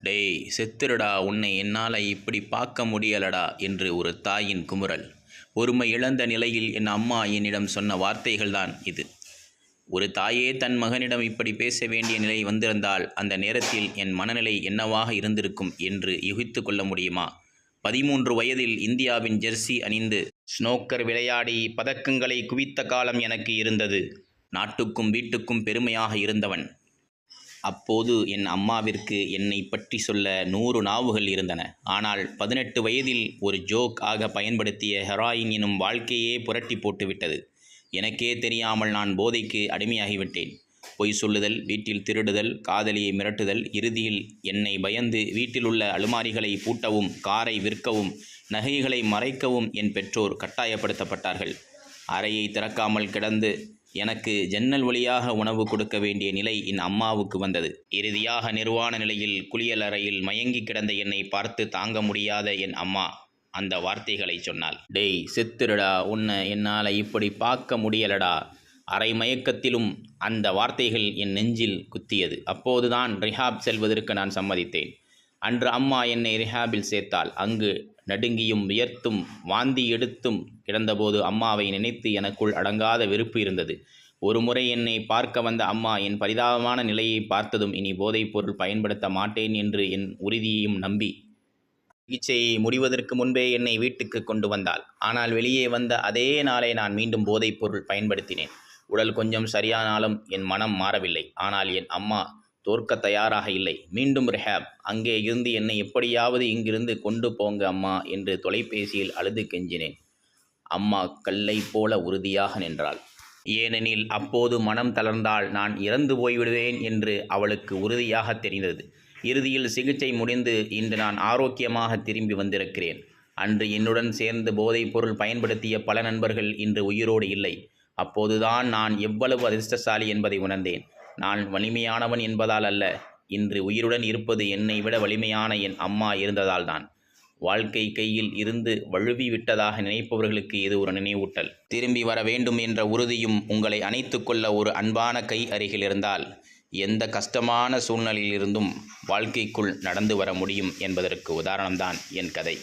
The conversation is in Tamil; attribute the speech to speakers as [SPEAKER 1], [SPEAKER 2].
[SPEAKER 1] டேய் செத்துருடா உன்னை என்னால் இப்படி பார்க்க முடியலடா என்று ஒரு தாயின் குமுறல். ஒருமை இழந்த நிலையில் என் அம்மா என்னிடம் சொன்ன வார்த்தைகள்தான் இது. ஒரு தாயே தன் மகனிடம் இப்படி பேச வேண்டிய நிலை வந்திருந்தால் அந்த நேரத்தில் என் மனநிலை என்னவாக இருந்திருக்கும் என்று யூகித்து கொள்ள முடியுமா? பதிமூன்று வயதில் இந்தியாவின் ஜெர்சி அணிந்து ஸ்னோக்கர் விளையாடி பதக்கங்களை குவித்த காலம் எனக்கு இருந்தது. நாட்டுக்கும் வீட்டுக்கும் பெருமையாக இருந்தவன். அப்போது என் அம்மாவிற்கு என்னை பற்றி சொல்ல நூறு நாவுகள் இருந்தன. ஆனால் பதினெட்டு வயதில் ஒரு ஜோக் ஆக பயன்படுத்திய ஹெராயின் எனும் வாழ்க்கையே புரட்டி போட்டுவிட்டது. எனக்கே தெரியாமல் நான் போதைக்கு அடிமையாகிவிட்டேன். பொய் சொல்லுதல் வீட்டில் திருடுதல் காதலியை மிரட்டுதல் இறுதியில் என்னை பயந்து வீட்டிலுள்ள அலுமாரிகளை பூட்டவும் காரை விற்கவும் நகைகளை மறைக்கவும் என் பெற்றோர் கட்டாயப்படுத்தப்பட்டார்கள். அறையை திறக்காமல் கிடந்து எனக்கு ஜன்னல் வழியாக உணவு கொடுக்க வேண்டிய நிலை என் அம்மாவுக்கு வந்தது. இறுதியாக நிர்வாண நிலையில் குளியல் அறையில் மயங்கி கிடந்த என்னை பார்த்து தாங்க முடியாத என் அம்மா அந்த வார்த்தைகளை சொன்னாள். டேய் செத்துருடா. உன்னை என்னால் இப்படி பார்க்க முடியலடா. அரை மயக்கத்திலும் அந்த வார்த்தைகள் என் நெஞ்சில் குத்தியது. அப்போதுதான் ரிஹாப் செல்வதற்கு நான் சம்மதித்தேன். அன்று அம்மா என்னை ரிஹாபில் சேர்த்தாள். அங்கு நடுங்கியும் வியர்த்தும் வாந்தி எடுத்தும் கிடந்தபோது அம்மாவை நினைத்து எனக்குள் அடங்காத வெறுப்பு இருந்தது. ஒரு முறை என்னை பார்க்க வந்த அம்மா என் பரிதாபமான நிலையை பார்த்ததும் இனி போதைப் பொருள் பயன்படுத்த மாட்டேன் என்று என் உறுதியையும் நம்பி சிகிச்சையை முடிவதற்கு முன்பே என்னை வீட்டுக்கு கொண்டு வந்தாள். ஆனால் வெளியே வந்த அதே நாளை நான் மீண்டும் போதைப் பொருள் பயன்படுத்தினேன். உடல் கொஞ்சம் சரியானாலும் என் மனம் மாறவில்லை. ஆனால் என் அம்மா தோற்க தயாராக இல்லை. மீண்டும் ரிஹாப் அங்கே இருந்து என்னை எப்படியாவது இங்கிருந்து கொண்டு போங்க அம்மா என்று தொலைபேசியில் அழுது கெஞ்சினேன். அம்மா கல்லை போல உறுதியாக நின்றாள். ஏனெனில் அப்போது மனம் தளர்ந்தால் நான் இறந்து போய்விடுவேன் என்று அவளுக்கு உறுதியாக தெரிந்தது. இறுதியில் சிகிச்சை முடிந்து இன்று நான் ஆரோக்கியமாக திரும்பி வந்திருக்கிறேன். அன்று என்னுடன் சேர்ந்து போதைப் பொருள் பயன்படுத்திய பல நண்பர்கள் இன்று உயிரோடு இல்லை. அப்போதுதான் நான் எவ்வளவு அதிர்ஷ்டசாலி என்பதை உணர்ந்தேன். நான் வலிமையானவன் என்பதால் அல்ல. இன்று உயிருடன் இருப்பது என்னை விட வலிமையான என் அம்மா இருந்ததால்தான் வாழ்க்கை கையில் இருந்து வழுவி விட்டதாக நினைப்பவர்களுக்கு இது ஒரு நினைவூட்டல். திரும்பி வர வேண்டும் என்ற உறுதியும் உங்களை அணைத்து கொள்ள ஒரு அன்பான கை அருகில் இருந்தால் எந்த கஷ்டமான சூழ்நிலையிலிருந்தும் வாழ்க்கைக்குள் நடந்து வர முடியும் என்பதற்கு உதாரணம்தான் என் கதை.